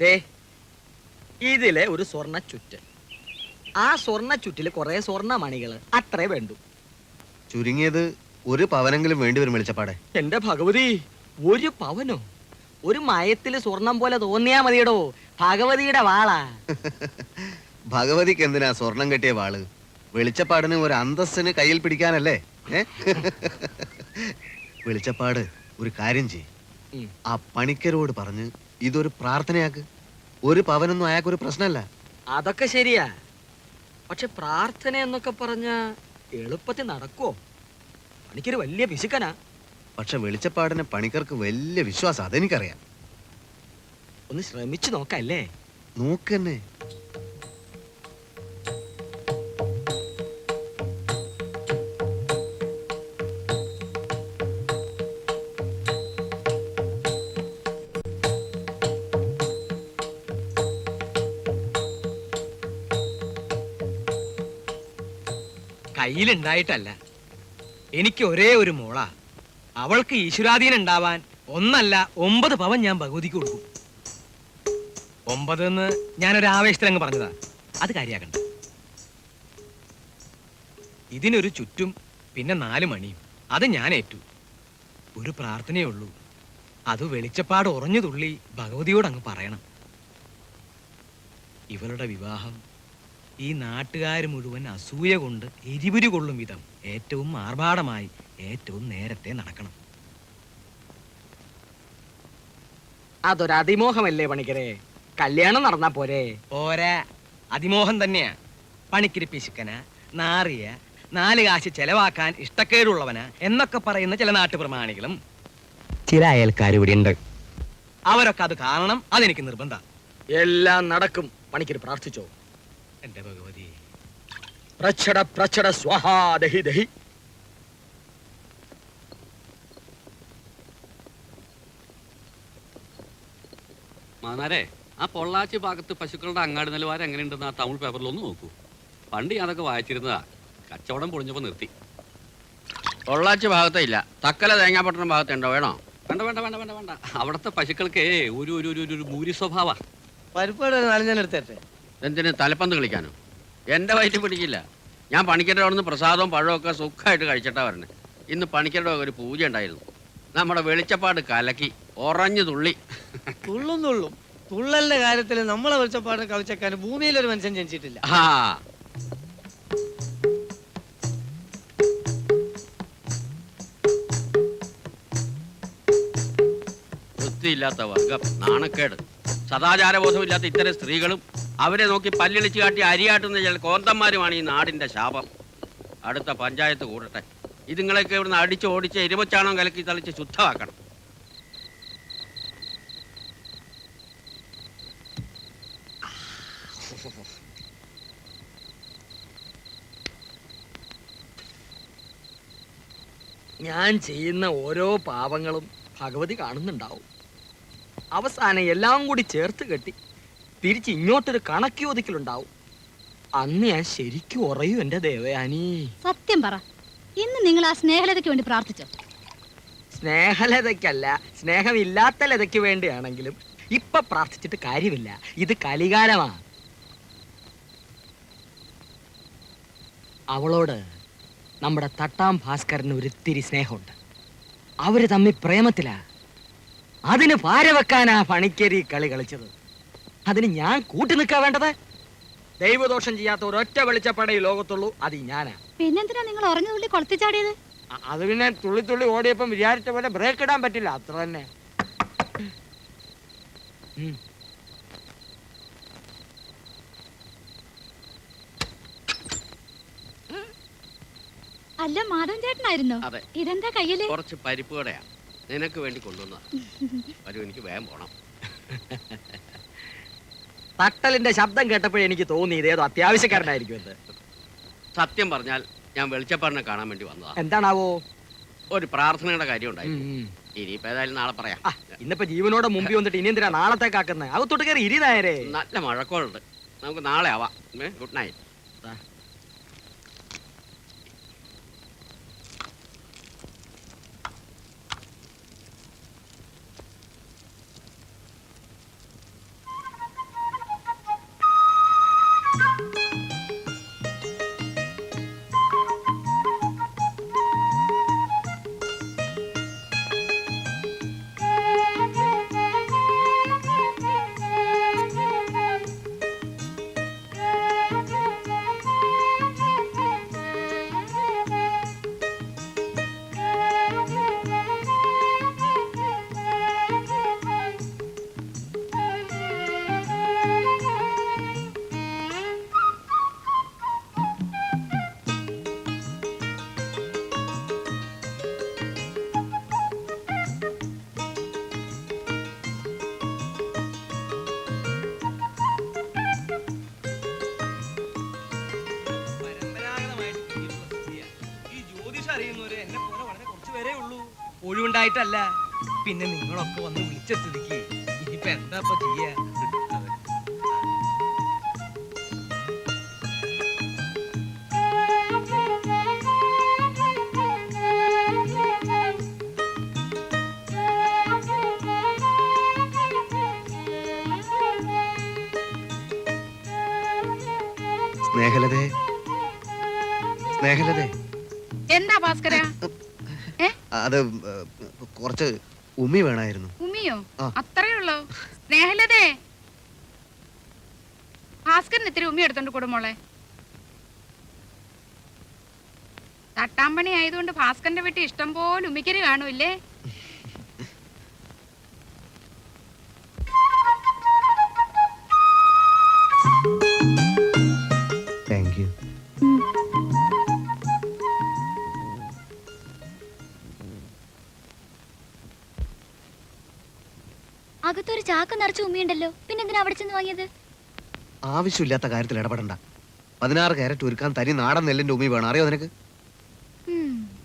ദേ ഇതിലെ ഒരു സ്വർണ ചുറ്റ് ആ സ്വർണ ചുറ്റിൽ കുറെ സ്വർണ മണികൾ അത്രേ വേണ്ടു. ചുരുങ്ങിയത് ഒരു പവനെങ്കിലും വേണ്ടി വരും വെളിച്ചപ്പാടെ. എന്റെ ഭഗവതി ഒരു പവനോ? ഒരു മയത്തിൽ സ്വർണം പോലെ തോന്നിയാ മതിയടോ. ഭഗവതിയുടെ വാളാ. ഭഗവതിക്ക് എന്തിനാ സ്വർണം കെട്ടിയ വാൾ? വെളിച്ചപ്പാടിന് ഒരു അന്തസ്സിന് കയ്യിൽ പിടിക്കാനല്ലേ? ഏ? വെളിച്ചപ്പാട് ഒരു കാര്യം ചെയ് ഉം. ആ പണിക്കരോട് പറഞ്ഞ് ഇതൊരു പ്രാർത്ഥനയാക്ക്. ഒരു പവനൊന്നും അയാൾക്കൊരു പ്രശ്നമല്ല. അതൊക്കെ ശരിയാ. പക്ഷെ പ്രാർത്ഥന എന്നൊക്കെ പറഞ്ഞ എളുപ്പത്തിൽ നടക്കുവോ? പണിക്കൊരു വലിയ പിശുക്കനാ പക്ഷെ വെളിച്ചപ്പാടിനെ പണിക്കർക്ക് വലിയ വിശ്വാസം അതെനിക്കറിയാം. ഒന്ന് ശ്രമിച്ചു നോക്കല്ലേ? നോക്കന്നെ കയ്യിലുണ്ടായിട്ടല്ല. എനിക്ക് ഒരേ ഒരു മോള. അവൾക്ക് ഈശ്വരാധീനം ഉണ്ടാവാൻ ഒന്നല്ല ഒമ്പത് പവൻ ഞാൻ ഭഗവതിക്ക് കൊടുക്കും. ഒമ്പത് എന്ന് ഞാനൊരു ആവേശത്തിൽ അങ്ങ് പറഞ്ഞതാ. അത് കാര്യാക്കണ്ട ഇതിനൊരു ചുറ്റും പിന്നെ നാല് മണിയും. അത് ഞാൻ ഏറ്റു ഒരു പ്രാർത്ഥനയേ ഉള്ളൂ അത് വെളിച്ചപ്പാട് ഉറഞ്ഞു തുള്ളി ഭഗവതിയോട് അങ്ങ് പറയണം. ഇവളുടെ വിവാഹം ഈ നാട്ടുകാർ മുഴുവൻ അസൂയ കൊണ്ട് എരിപുരി കൊള്ളും വിധം ഏറ്റവും ആർഭാടമായി ഏറ്റവും നേരത്തെ നടക്കണം. അതൊരതിമോഹമല്ലേ പണിക്കരെ? കല്യാണം നടന്നാ പോരെ? പോരാ. അതിമോഹം തന്നെയാ. പണിക്കിരി പിശുക്കന നാറിയ നാല് കാശ് ചെലവാക്കാൻ ഇഷ്ടക്കേടുള്ളവന എന്നൊക്കെ പറയുന്ന ചില നാട്ടുപ്രമാണികളും. ചില അയൽക്കാർ ഇവിടെ ഉണ്ട് അവരൊക്കെ അത് കാണണം അതെനിക്ക് നിർബന്ധ. എല്ലാം നടക്കും. പണിക്കര് പ്രാർത്ഥിച്ചോ? എന്റെ ഭഗവതി. പ്രച്ഛട പ്രച്ഛട സ്വഹാ ദഹി ദഹി. മാനാരെ ആ പൊള്ളാച്ചി ഭാഗത്ത് പശുക്കളുടെ അങ്ങാടി നിലവാരം എങ്ങനെയുണ്ടെന്ന് ആ തമിഴ് പേപ്പറിൽ ഒന്ന് നോക്കൂ. പണ്ട് ഞാനതൊക്കെ വായിച്ചിരുന്നതാ. കച്ചവടം പൊളിഞ്ഞപ്പോ നിർത്തി. പൊള്ളാച്ചി ഭാഗത്തെ ഇല്ല. തക്കല തേങ്ങാപട്ടണം ഭാഗത്തുണ്ടോ? വേണോ? വേണ്ട വേണ്ട വേണ്ട വേണ്ട വേണ്ട. അവിടുത്തെ പശുക്കൾക്ക് ഒരു ഒരു ഒരു ഒരു മൂരി സ്വഭാവ. പരിപ്പാട് നാലഞ്ചാൻ എടുത്തേട്ടെ. എന്തിന് തലപ്പന്ത് കളിക്കാനോ? എന്റെ വയറ്റിൽ പിടിക്കില്ല. ഞാൻ പണിക്കരുടെ അവിടെ നിന്ന് പ്രസാദവും പഴവും ഒക്കെ സുഖമായിട്ട് കഴിച്ചിട്ടാ വരണേ. ഇന്ന് പണിക്കരുടെ ഒരു പൂജ ഉണ്ടായിരുന്നു. നമ്മുടെ വെളിച്ചപ്പാട് കലക്കി ഉറഞ്ഞു തുള്ളി. തുള്ളും തുള്ളും. തുള്ളലിന്റെ കാര്യത്തിൽ നമ്മളെ വെളിച്ചപ്പാട് കവിച്ചേക്കാൻ ഭൂമിയിൽ ഒരു മനുഷ്യൻ ജനിച്ചിട്ടില്ല. ആ. വൃത്തിയില്ലാത്ത വർഗം നാണക്കേട്. സദാചാരബോധമില്ലാത്ത ഇത്തരം സ്ത്രീകളും അവരെ നോക്കി പല്ലിളിച്ചു കാട്ടി അരിയാട്ടുന്ന ചില കോന്തന്മാരുമാണ് ഈ നാടിന്റെ ശാപം. അടുത്ത പഞ്ചായത്ത് കൂടട്ടെ. ഇതുങ്ങളൊക്കെ ഇവിടുന്ന് അടിച്ച് ഓടിച്ച് എരുമച്ചാണം കലക്കി തളിച്ച് ശുദ്ധമാക്കണം. ഞാൻ ചെയ്യുന്ന ഓരോ പാപങ്ങളും ഭഗവതി കാണുന്നുണ്ടാവും. അവസാനം എല്ലാം കൂടി ചേർത്ത് കെട്ടി തിരിച്ച് ഇങ്ങോട്ടൊരു കണക്ക് ചോദിക്കലുണ്ടാവും അന്ന് ഞാൻ ശരിക്കും ഉറയും എന്റെ ദേവയാനി സത്യം പറ. ഇന്ന് നിങ്ങൾ ആ സ്നേഹലതയ്ക്ക് വേണ്ടി പ്രാർത്ഥിച്ചോ? സ്നേഹലതയ്ക്കല്ല സ്നേഹമില്ലാത്ത ലതയ്ക്ക് വേണ്ടിയാണെങ്കിലും ഇപ്പൊ പ്രാർത്ഥിച്ചിട്ട് കാര്യമില്ല. ഇത് കലികാലമാ. അവളോട് നമ്മുടെ തട്ടാം ഭാസ്കരന് ഒരിത്തിരി സ്നേഹമുണ്ട്. അവർ തമ്മിൽ പ്രേമത്തിലാ. അതിന് പാര വെക്കാനാ പണിക്കരി കളി കളിച്ചത്. അതിന് ഞാൻ കൂട്ടി നിൽക്കാ വേണ്ടത്? ദൈവദോഷം ചെയ്യാത്ത ഒരൊറ്റ വെളിച്ചപ്പടേ ഈ ലോകത്തുള്ളൂ. അത് ഞാനാ. പിന്നെന്തിനാ നിങ്ങൾ ഉറഞ്ഞു തുള്ളി കൊളത്തിച്ചാടിയത് അ- അത് പിന്നെ തുള്ളി തുള്ളി ഓടിയപ്പം വിചാരിച്ച പോലെ ബ്രേക്ക് ഇടാൻ പറ്റില്ല. അത്ര തന്നെ. ഉം. അല്ല മാധവൻ ചേട്ടനായിരുന്നു? അതെ. ഇതെന്താ കയ്യിൽ? കുറച്ച് പരിപ്പ് കടയാ. നിനക്ക് വേണ്ടി കൊണ്ടുവന്നതാ. വരും എനിക്ക് വേഗം പോണം. തട്ടലിന്റെ ശബ്ദം കേട്ടപ്പോഴേ എനിക്ക് തോന്നി ഇതേതോ അത്യാവശ്യക്കാരനായിരിക്കും എന്ന്. സത്യം പറഞ്ഞാൽ ഞാൻ വെളിച്ചപ്പാടിനെ കാണാൻ വേണ്ടി വന്നതാ. എന്താണാവോ? ഒരു പ്രാർത്ഥനയുടെ കാര്യം ഉണ്ടായി. ഇനിയിപ്പോ ഏതായാലും നാളെ പറയാം. ആ, ഇന്നിപ്പോ ജീവനോടെ മുമ്പിൽ വന്നിട്ട് ഇനി എന്തിനാ നാളത്തേക്കാക്കുന്നത് അകത്തോട്ട് കയറി ഇരി നേരെ നല്ല മഴക്കോളുണ്ട്. നമുക്ക് നാളെ ആവാം. Good night. ഒഴിവുണ്ടായിട്ടല്ല പിന്നെ നിങ്ങളൊക്കെ വന്ന് വിളിച്ച സ്ഥിതിക്ക് ഇനിയിപ്പോ എന്താ ഇപ്പൊ ചെയ്യാ? സ്നേഹലതേ. സ്നേഹലതേ. എന്താ ഭാസ്കര? അത് കുറച്ച് ഉമി വേണമായിരുന്നു ഉമിയോ. അത്രേ ഉള്ളോ. സ്നേഹലതേ ഭാസ്കരന് ഇത്തിരി ഉമി എടുത്തോണ്ട് കൊടു മോളെ. തട്ടാമ്പണി ആയതുകൊണ്ട് ഭാസ്കരന്റെ വീട്ടിൽ ഇഷ്ടം പോലെ ഉമ്മിക്കരി കാണൂല്ലേ അകത്തൊരു ചാക്ക് നിറച്ച് ഉമ്മിയുണ്ടല്ലോ. പിന്നെന്തിനാ അവിടെ ചെന്ന് വാങ്ങിയത്? ആവശ്യമില്ലാത്ത കാര്യത്തിൽ ഇടപെടണ്ട. പതിനാറ് കാരറ്റ് ഒരുക്കാൻ തനി നാടൻ നെല്ലിന്റെ ഉമ്മി വേണം. അറിയോ നിനക്ക്?